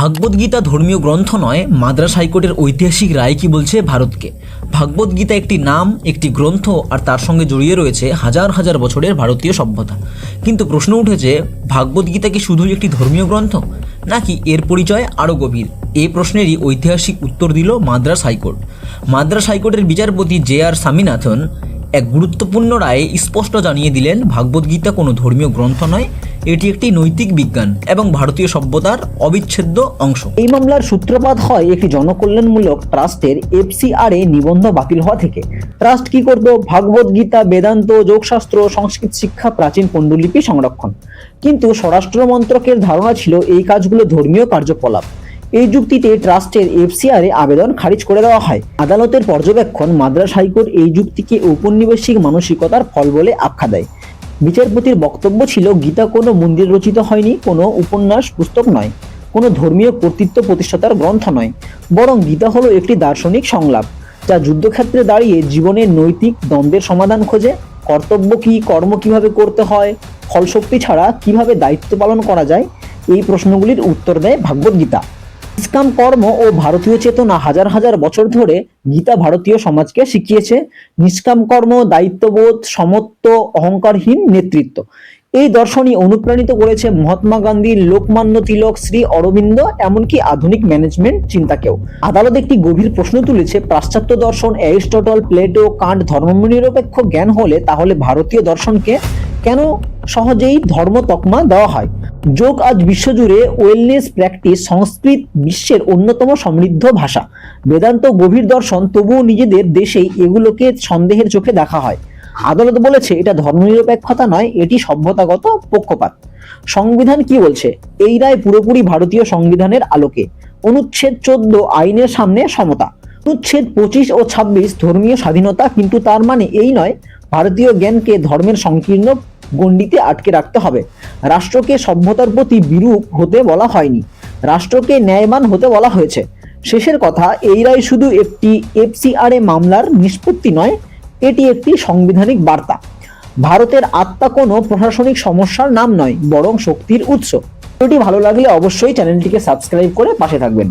ভাগবত গীতা ধর্মীয় গ্রন্থ নয়, মাদ্রাস হাইকোর্টের ঐতিহাসিক রায় কি বলছে ভারতকে? ভাগবত গীতা একটি নাম, একটি গ্রন্থ, আর তার সঙ্গে জড়িয়ে রয়েছে হাজার হাজার বছরের ভারতীয় সভ্যতা। কিন্তু প্রশ্ন উঠেছে ভাগবত গীতা কি শুধুই একটি ধর্মীয় গ্রন্থ? নাকি এর পরিচয় আরও গভীর? এই প্রশ্নেরই ঐতিহাসিক উত্তর দিল মাদ্রাস হাইকোর্ট। মাদ্রাস হাইকোর্টের বিচারপতি জে আর স্বামীনাথন এক গুরুত্বপূর্ণ রায়ে স্পষ্ট জানিয়ে দিলেন, ভাগবত কোনো ধর্মীয় গ্রন্থ নয়, এটি একটি নৈতিক বিজ্ঞান এবং ভারতীয় সভ্যতার অবিচ্ছেদ্য অংশ। এই মামলার সূত্রপাত হয় একটি জনকল্যাণমূলক ট্রাস্টের এফসিআর এ নিবন্ধ বাতিল হওয়া থেকে। ট্রাস্ট কি করত? ভাগবত গীতা, বেদান্ত, যোগশাস্ত্র, সংস্কৃত শিক্ষা, প্রাচীন পণ্ডুলিপি সংরক্ষণ। কিন্তু স্বরাষ্ট্র মন্ত্রকের ধারণা ছিল এই কাজগুলো ধর্মীয় কার্যকলাপ। এই যুক্তিতে ট্রাস্টের এফসিআর আবেদন খারিজ করে দেওয়া হয়। আদালতের পর্যবেক্ষণ মাদ্রাস হাইকোর্ট এই যুক্তিকে ঔপনিবেশিক মানসিকতার ফল বলে আখ্যা দেয়। বিচারপতির বক্তব্য ছিল, গীতা কোনো মন্দির রচিত হয়নি, কোনো উপন্যাস, পুস্তক নয়, কোনো ধর্মীয় কর্তৃত্ব প্রতিষ্ঠাতার গ্রন্থ নয়, বরং গীতা হলো একটি দার্শনিক সংলাপ, যা যুদ্ধক্ষেত্রে দাঁড়িয়ে জীবনের নৈতিক দ্বন্দ্বের সমাধান খোঁজে, কর্তব্য কি, কর্ম কীভাবে করতে হয়, ফলশক্তি ছাড়া কীভাবে দায়িত্ব পালন করা যায়? এই প্রশ্নগুলির উত্তর দেয় ভাগবত গীতা। নিষ্কাম কর্ম ও ভারতীয় চেতনা হাজার হাজার বছর ধরে গীতা ভারতীয় সমাজকে শিখিয়েছে। নিষ্কাম কর্ম, দায়িত্ববোধ, সমত্ব, অহংকারহীন নেতৃত্ব। এই দর্শনই অনুপ্রাণিত করেছে মহাত্মা গান্ধী, লোকমান্য তিলক, শ্রী অরবিন্দ, এমনকি আধুনিক ম্যানেজমেন্ট চিন্তাকেও। আদালত একটি গভীর প্রশ্ন তুলেছে, পাশ্চাত্য দর্শন, অ্যারিস্টটল, প্লেটো, কান্ট ধর্মনিরপেক্ষ জ্ঞান হলে তাহলে ভারতীয় দর্শনকে কেন সহজেই ধর্ম তকমা দেওয়া হয়? যোগ আজ বিশ্বজুড়ে ওয়েলনেস প্র্যাকটিস সংস্কৃত বিশ্বের অন্যতম সমৃদ্ধ ভাষা। বেদান্ত গভীর দর্শন তবুও নিজেদের দেশেই এগুলোকে সন্দেহের চোখে দেখা হয়। আদালত বলেছে, এটা ধর্মনিরপেক্ষতা নয়, এটি সভ্যতাগত পক্ষপাত। সংবিধান কি বলছে? এই রায় পুরোপুরি ভারতীয় সংবিধানের আলোকে। অনুচ্ছেদ চোদ্দ আইনের সামনে সমতা। অনুচ্ছেদ পঁচিশ ও ছাব্বিশ ধর্মীয় স্বাধীনতা, কিন্তু তার মানে এই নয়, ভারতীয় জ্ঞানকে ধর্মের সংকীর্ণ গণ্ডিতে আটকে রাখতে হবে। রাষ্ট্রকে সভ্যতার প্রতি বিরূপ হতে বলা হয়নি। রাষ্ট্রকে ন্যায়বান হতে বলা হয়েছে। শেষের কথা, এই রায় শুধু একটি এফসিআরএ মামলার নিষ্পত্তি নয়, এটি একটি সাংবিধানিক বার্তা। ভারতের আত্মা কোনো প্রশাসনিক সমস্যার নাম নয়, বরং শক্তির উৎস। ভিডিওটি ভালো লাগলে অবশ্যই চ্যানেলটিকে সাবস্ক্রাইব করে পাশে থাকবেন।